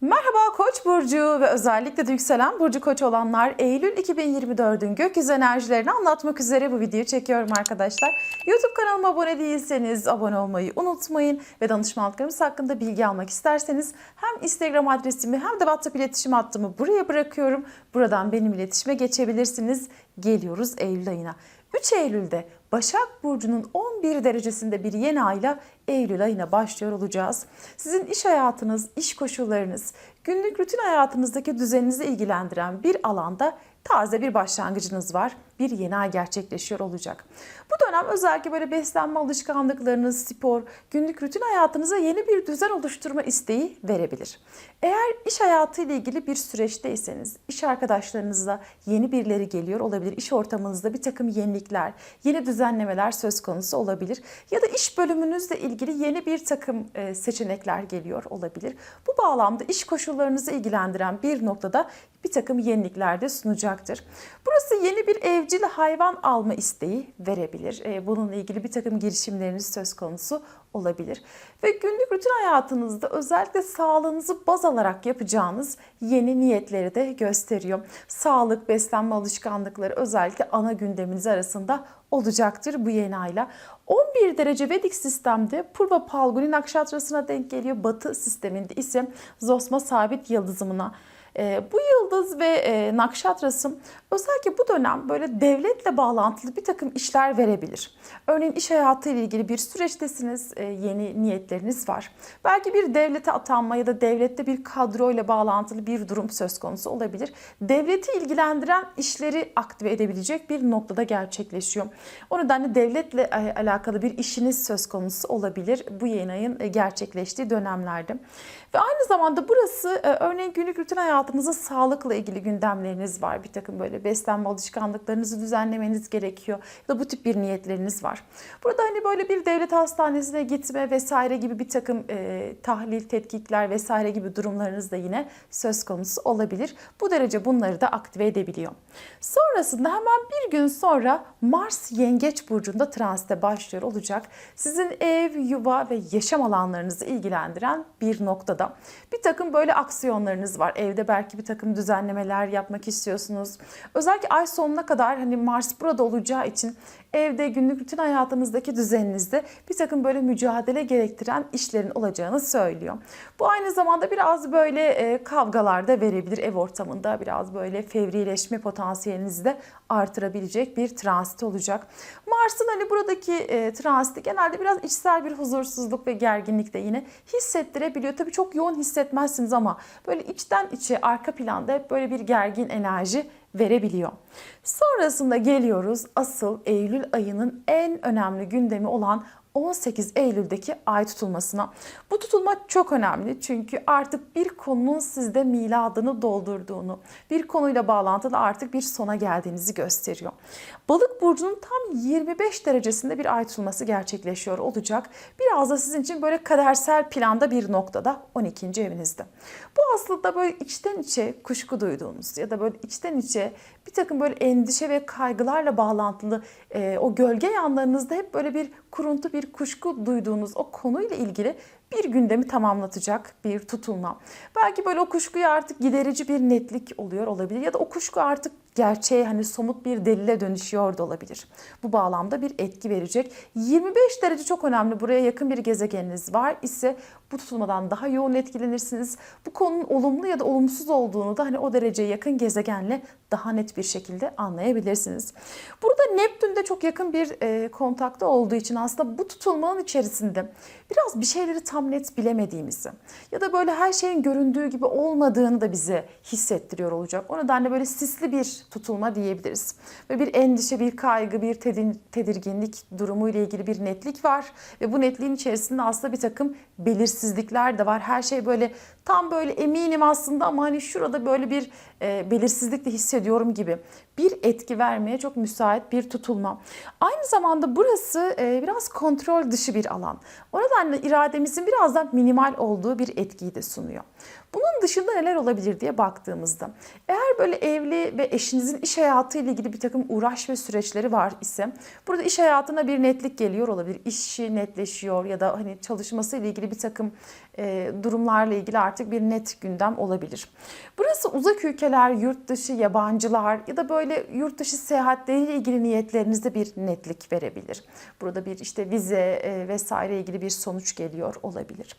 Merhaba Koç burcu ve özellikle de yükselen burcu Koç olanlar Eylül 2024'ün gökyüzü enerjilerini anlatmak üzere bu videoyu çekiyorum arkadaşlar. YouTube kanalıma abone değilseniz abone olmayı unutmayın ve danışmanlıklarımız hakkında bilgi almak isterseniz hem Instagram adresimi hem de WhatsApp iletişim hattımı buraya bırakıyorum. Buradan benim iletişime geçebilirsiniz. Geliyoruz Eylül ayına. 3 Eylül'de Başak Burcu'nun 11 derecesinde bir yeni ayla Eylül ayına başlıyor olacağız. Sizin iş hayatınız, iş koşullarınız, günlük rutin hayatınızdaki düzeninizi ilgilendiren bir alanda taze bir başlangıcınız var. Bir yeni ay gerçekleşiyor olacak. Bu dönem özellikle böyle beslenme alışkanlıklarınız, spor, günlük rutin hayatınıza yeni bir düzen oluşturma isteği verebilir. Eğer iş hayatı ile ilgili bir süreçteyseniz, iş arkadaşlarınızla yeni birileri geliyor olabilir. İş ortamınızda bir takım yenilikler, yeni düzenlemeler söz konusu olabilir. Ya da iş bölümünüzle ilgili yeni bir takım e, seçenekler geliyor olabilir. Bu bağlamda iş koşullarınızı ilgilendiren bir noktada bir takım yenilikler de sunacaktır. Burası yeni bir evcil hayvan alma isteği verebilir. E, Bununla ilgili bir takım girişimleriniz söz konusu olabilir. Ve günlük rutin hayatınızda özellikle sağlığınızı baz alarak yapacağınız yeni niyetleri de gösteriyor. Sağlık, beslenme alışkanlıkları özellikle ana gündeminiz arasında olacaktır bu yeni ayla. 11 derece Vedik sistemde Purva Palguni Nakşatrası'na denk geliyor. Batı sisteminde ise Zosma sabit yıldızımına. E, bu yıldız ve e, nakşatrası özellikle bu dönem böyle devletle bağlantılı bir takım işler verebilir. Örneğin iş hayatı ile ilgili bir süreçtesiniz, e, yeni niyetleriniz var. Belki bir devlete atanma ya da devlette bir kadro ile bağlantılı bir durum söz konusu olabilir. Devleti ilgilendiren işleri aktive edebilecek bir noktada gerçekleşiyor. O nedenle devletle e, alakalı bir işiniz söz konusu olabilir bu yeni ayın gerçekleştiği dönemlerde. Ve aynı zamanda burası örneğin günlük rutin hayatınızda sağlıkla ilgili gündemleriniz var. Bir takım böyle beslenme alışkanlıklarınızı düzenlemeniz gerekiyor. Ya da bu tip bir niyetleriniz var. Burada hani böyle bir devlet hastanesine gitme vesaire gibi bir takım e, tahlil, tetkikler vesaire gibi durumlarınız da yine söz konusu olabilir. Bu derece bunları da aktive edebiliyor. Sonrasında hemen bir gün sonra Mars Yengeç Burcu'nda transite başlıyor olacak. Sizin ev, yuva ve yaşam alanlarınızı ilgilendiren bir noktada. Bir takım böyle aksiyonlarınız var. Evde belki bir takım düzenlemeler yapmak istiyorsunuz. Özellikle ay sonuna kadar hani Mars burada olacağı için evde günlük rutin hayatınızdaki düzeninizde bir takım böyle mücadele gerektiren işlerin olacağını söylüyor. Bu aynı zamanda biraz böyle e, kavgalar da verebilir ev ortamında. Biraz böyle fevrileşme potansiyelinizi de artırabilecek bir transit olacak. Mars'ın hani buradaki e, transiti genelde biraz içsel bir huzursuzluk ve gerginlik de yine hissettirebiliyor. Tabii çok yoğun hissetmezsiniz ama böyle içten içe arka planda hep böyle bir gergin enerji verebiliyor. Sonrasında geliyoruz asıl Eylül ayının en önemli gündemi olan 18 Eylül'deki ay tutulmasına. Bu tutulma çok önemli çünkü artık bir konunun sizde miladını doldurduğunu, bir konuyla bağlantılı artık bir sona geldiğinizi gösteriyor. Balık burcunun tam 25 derecesinde bir ay tutulması gerçekleşiyor olacak. Biraz da sizin için böyle kadersel planda bir noktada 12. evinizde. Bu aslında böyle içten içe kuşku duyduğunuz ya da böyle içten içe bir takım böyle endişe ve kaygılarla bağlantılı e, o gölge yanlarınızda hep böyle bir kuruntu, bir kuşku duyduğunuz o konuyla ilgili bir gündemi tamamlatacak bir tutulma. Belki böyle o kuşkuya artık giderici bir netlik oluyor olabilir ya da o kuşku artık gerçeğe hani somut bir delile dönüşüyor da olabilir. Bu bağlamda bir etki verecek. 25 derece çok önemli. Buraya yakın bir gezegeniniz var ise bu tutulmadan daha yoğun etkilenirsiniz. Bu konunun olumlu ya da olumsuz olduğunu da hani o dereceye yakın gezegenle daha net bir şekilde anlayabilirsiniz. Burada Neptün de çok yakın bir e, kontakta olduğu için aslında bu tutulmanın içerisinde biraz bir şeyleri tam net bilemediğimizi ya da böyle her şeyin göründüğü gibi olmadığını da bize hissettiriyor olacak. O nedenle böyle sisli bir tutulma diyebiliriz. Ve bir endişe, bir kaygı, bir tedirginlik durumu ile ilgili bir netlik var. Ve bu netliğin içerisinde aslında bir takım belirsizlikler de var. Her şey böyle tam böyle eminim aslında ama hani şurada böyle bir e, belirsizlik de hissediyorum gibi bir etki vermeye çok müsait bir tutulma. Aynı zamanda burası e, biraz kontrol dışı bir alan. O nedenle irademizin birazdan minimal olduğu bir etkiyi de sunuyor. Bunun dışında neler olabilir diye baktığımızda eğer böyle evli ve eşinizin iş hayatı ile ilgili bir takım uğraş ve süreçleri var ise burada iş hayatına bir netlik geliyor olabilir. İşi netleşiyor ya da hani çalışması ile ilgili bir takım e, durumlarla ilgili artık bir net gündem olabilir. Burası uzak ülkeler, yurt dışı, yabancılar ya da böyle yurt dışı seyahatleriyle ilgili niyetlerinizde bir netlik verebilir. Burada bir işte vize e, vesaire ilgili bir sonuç geliyor olabilir.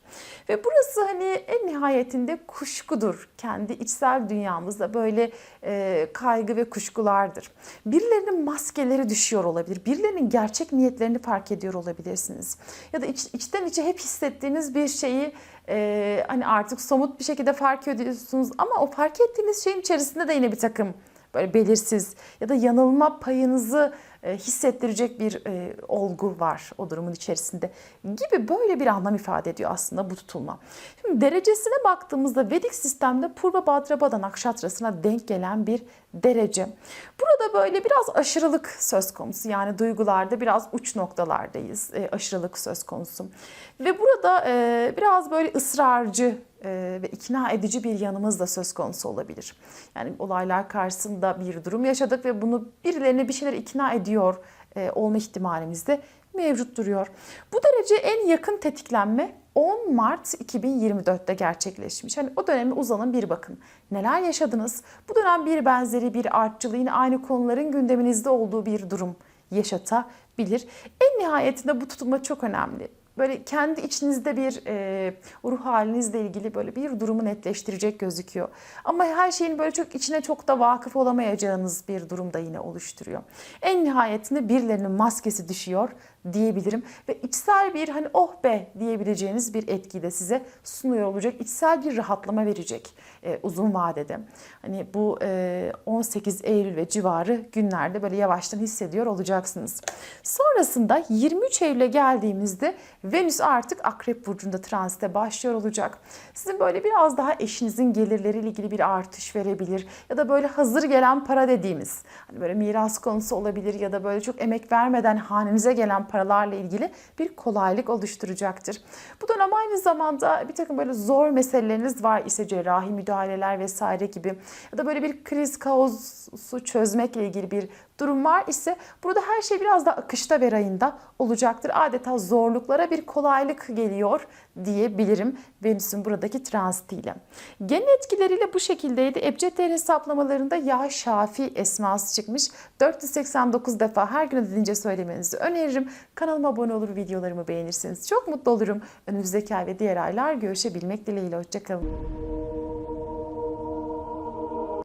Ve burası hani en nihayetinde kuşkudur. Kendi içsel dünyamızda böyle e, kaygı ve kuşkulardır. Birilerinin maskeleri düşüyor olabilir. Birilerinin gerçek niyetlerini fark ediyor olabilirsiniz. Ya da iç, içten içe hep hissettiğiniz bir şeyi e, hani artık somut bir şekilde fark ediyorsunuz ama o fark ettiğiniz şeyin içerisinde de yine bir takım böyle belirsiz ya da yanılma payınızı e, hissettirecek bir e, olgu var o durumun içerisinde gibi böyle bir anlam ifade ediyor aslında bu tutulma. Şimdi derecesine baktığımızda Vedik sistemde Purva Badrapada Nakşatrasına denk gelen bir derece. Burada böyle biraz aşırılık söz konusu yani duygularda biraz uç noktalardayız e, aşırılık söz konusu. Ve burada biraz böyle ısrarcı ve ikna edici bir yanımız da söz konusu olabilir. Yani olaylar karşısında bir durum yaşadık ve bunu birilerine bir şeyler ikna ediyor e, olma ihtimalimiz de mevcut duruyor. Bu derece en yakın tetiklenme 10 Mart 2024'te gerçekleşmiş. Hani o döneme uzanın bir bakın. Neler yaşadınız? Bu dönem bir benzeri bir artçılı yine aynı konuların gündeminizde olduğu bir durum yaşatabilir. En nihayetinde bu tutulma çok önemli böyle kendi içinizde bir e, ruh halinizle ilgili böyle bir durumu netleştirecek gözüküyor. Ama her şeyin böyle çok içine çok da vakıf olamayacağınız bir durumda yine oluşturuyor. En nihayetinde birilerinin maskesi düşüyor diyebilirim ve içsel bir hani oh be diyebileceğiniz bir etki de size sunuyor olacak. İçsel bir rahatlama verecek e, uzun vadede. Hani bu e, 18 Eylül ve civarı günlerde böyle yavaştan hissediyor olacaksınız. Sonrasında 23 Eylül'e geldiğimizde Venüs artık Akrep Burcu'nda transite başlıyor olacak. Sizin böyle biraz daha eşinizin gelirleriyle ilgili bir artış verebilir. Ya da böyle hazır gelen para dediğimiz, hani böyle miras konusu olabilir ya da böyle çok emek vermeden hanenize gelen paralarla ilgili bir kolaylık oluşturacaktır. Bu dönem aynı zamanda bir takım böyle zor meseleleriniz var ise cerrahi müdahaleler vesaire gibi ya da böyle bir kriz kaosu çözmekle ilgili bir durum var ise burada her şey biraz da akışta ve rayında olacaktır. Adeta zorluklara bir kolaylık geliyor diyebilirim Venüs'ün buradaki transitiyle. Gen etkileriyle bu şekildeydi. Ebced değer hesaplamalarında Ya Şafi esması çıkmış. 489 defa her gün edince söylemenizi öneririm. Kanalıma abone olur, videolarımı beğenirsiniz. Çok mutlu olurum. Önümüzdeki ay ve diğer aylar görüşebilmek dileğiyle. Hoşçakalın.